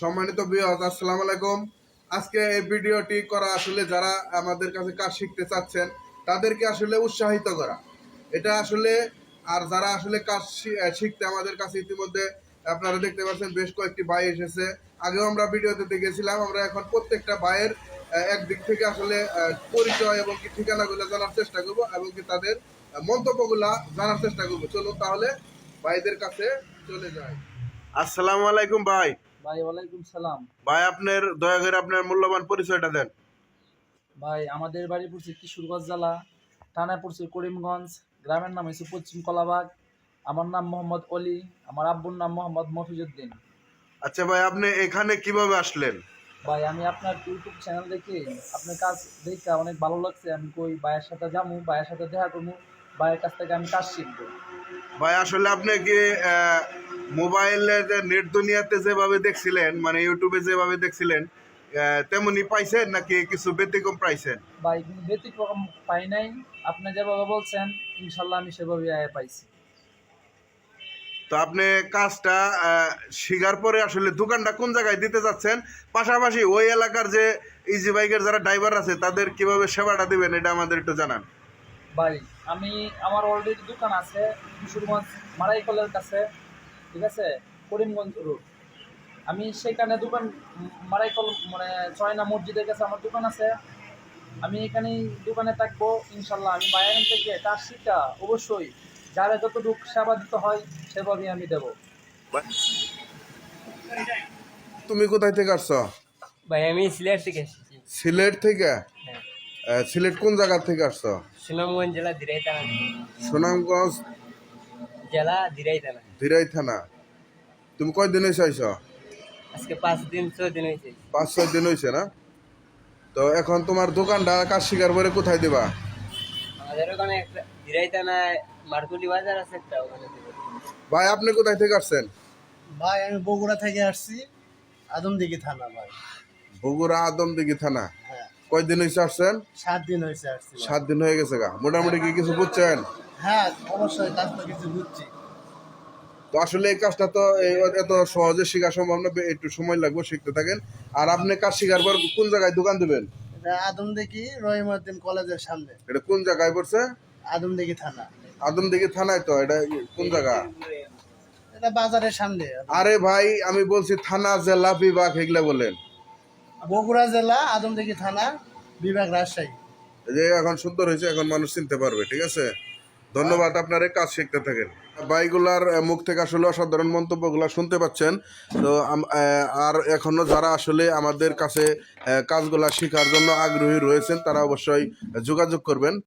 সম্মানিত বিয়াস আসসালামু আলাইকুম। আজকে এই ভিডিওটি করা আসলে যারা আমাদের কাছে কাজ শিখতে চাচ্ছেন, তাদেরকে আসলে উৎসাহিত করা। এটা আসলে, আর যারা আসলে কাজ শিখতে আমাদের কাছে ইতিমধ্যে আপনারা দেখতে পাচ্ছেন, বেশ কয়েকটি ভাই এসেছে। আগেও আমরা ভিডিওতে দেখেছিলাম, আমরা এখন প্রত্যেকটা ভাইয়ের একদিক থেকে আসলে পরিচয় এবং কি ঠিকানাগুলো জানার চেষ্টা করব এবং কি তাদের মন্তব্যগুলা জানার চেষ্টা করব। চলুন তাহলে ভাইদের কাছে চলে যাই। আসসালামু আলাইকুম ভাই। ভাই ওয়ালাইকুম সালাম। ভাই আপনার দয়া করে আপনার মূল্যবান পরিচয়টা দেন। ভাই আমাদের বাড়ি পড়ছে কিশোরগঞ্জ জেলা থানায় পড়ছে করিমগঞ্জ গ্রামের নাম হচ্ছে পশ্চিম কলাবাগ। আমার নাম মোহাম্মদ অলি আমার আব্বুর নাম মোহাম্মদ মফিজুদ্দিন আচ্ছা ভাই আপনি এখানে কীভাবে আসলেন? ভাই আমি আপনার ইউটিউব চ্যানেল দেখে আপনার কাজ দেখে অনেক ভালো লাগছে। আমি কই ভাইয়ের সাথে যাব ভাইয়ের সাথে দেখা করব ভাইয়ের কাছ থেকে আমি কাজ শিখব। ভাই আসলে আপনি কি আহ, মোবাইলে যে নেট দুনিয়াতে যেভাবে দেখছিলেন মানে ইউটিউবে যেভাবে দেখছিলেন তেমনি পাইছেন নাকি কিছু ব্যতিক্রম পাইছেন? ভাই ব্যতিক্রম পাই নাই। আপনি যেভাবে বলছেন ইনশাল্লাহ আমি সেভাবে আয় পাইছি। তো আপনি কাজটা শিখার পরে আসলে দোকানটা কোন জায়গায় দিতে যাচ্ছেন? পাশাপাশি ওই এলাকার যে ইজি বাইকের যারা ড্রাইভার আছে তাদের কীভাবে সেবাটা দিবেন এটা আমাদের একটু জানান। ভাই আমি আমার অলরেডি দোকান আছে কিশোরগঞ্জ মারাইকলের কাছে। ঠিক আছে? করিমগঞ্জ রোড। আমি সেখানে দোকান মারাইকল মানে চয়না মসজিদের কাছে আমার দোকান আছে। আমি এখানেই দোকানে থাকব ইনশাল্লাহ। আমি বাইরে থেকে কাজ শিখা অবশ্যই। যারা যতটুকু সেবা দিতে হয় সেভাবেই আমি দেবো। তুমি কোথায় থেকে আসছো? ভাই আমি সিলেট থেকে এসেছি। সিলেট থেকে? হ্যাঁ। সিলেট কোন জায়গা থেকে আসছো? সুনামগঞ্জ জেলা দিরাই থানা সুনামগঞ্জ জেলা দিরাই থানা। ধীরাই থানা। তুমি কয়দিন হয়েছে আইছো? আজকে পাঁচ দিন ছয় দিন হয়েছে পাঁচ ছয় দিন হয়েছে না? তো এখন তোমার দোকানটা কাজ শিকার পরে কোথায় দিবা? আমাদের ওখানে একটা দিরাই থানায় মারকুলি বাজার আছে একটা ওখানে ভাই আপনি কোথায় থেকে আসছেন? ভাই আমি বগুড়া থেকে আসছি। আদমদিঘি থানা ভাই। বগুড়া আদমদিঘি থানা। হ্যাঁ। কয়দিন হয়েছে আসছেন? সাত দিন হয়েছে সাত দিন হয়ে গেছে গা। মোটামুটি কি কিছু বুঝছেন? হ্যাঁ অবশ্যই কাজটা কিছু বুঝছি। তো আসলে এই কাজটা তো এত সহজে শেখা সম্ভব না একটু সময় লাগবে শিখতে থাকেন। আর আপনি কাজ শেখার পর কোন জায়গায় দোকান দিবেন? এটা আদমদিঘি রহিমউদ্দিন কলেজের সামনে। এটা কোন জায়গায় পড়ছে? আদমদিঘি থানা। আদমদিঘি থানায় তো এটা কোন জায়গা? এটা বাজারের সামনে। আরে ভাই আমি বলছি থানা জেলা বিভাগ এগুলা বলেন। বগুড়া জেলা, আদমদিঘি থানা, বিভাগ রাজশাহী। যে এখন সুন্দর হয়েছে, এখন মানুষ চিনতে পারবে, ঠিক আছে? ধন্যবাদ, আপনারা কাজ শিখতে থাকেন। বাইগুলার মুখ থেকে আসলে অসাধারণ মন্তব্যগুলো শুনতে পাচ্ছেন। তো আর এখনও যারা আসলে আমাদের কাছে কাজগুলা শেখার জন্য আগ্রহী রয়েছেন, তারা অবশ্যই যোগাযোগ করবেন।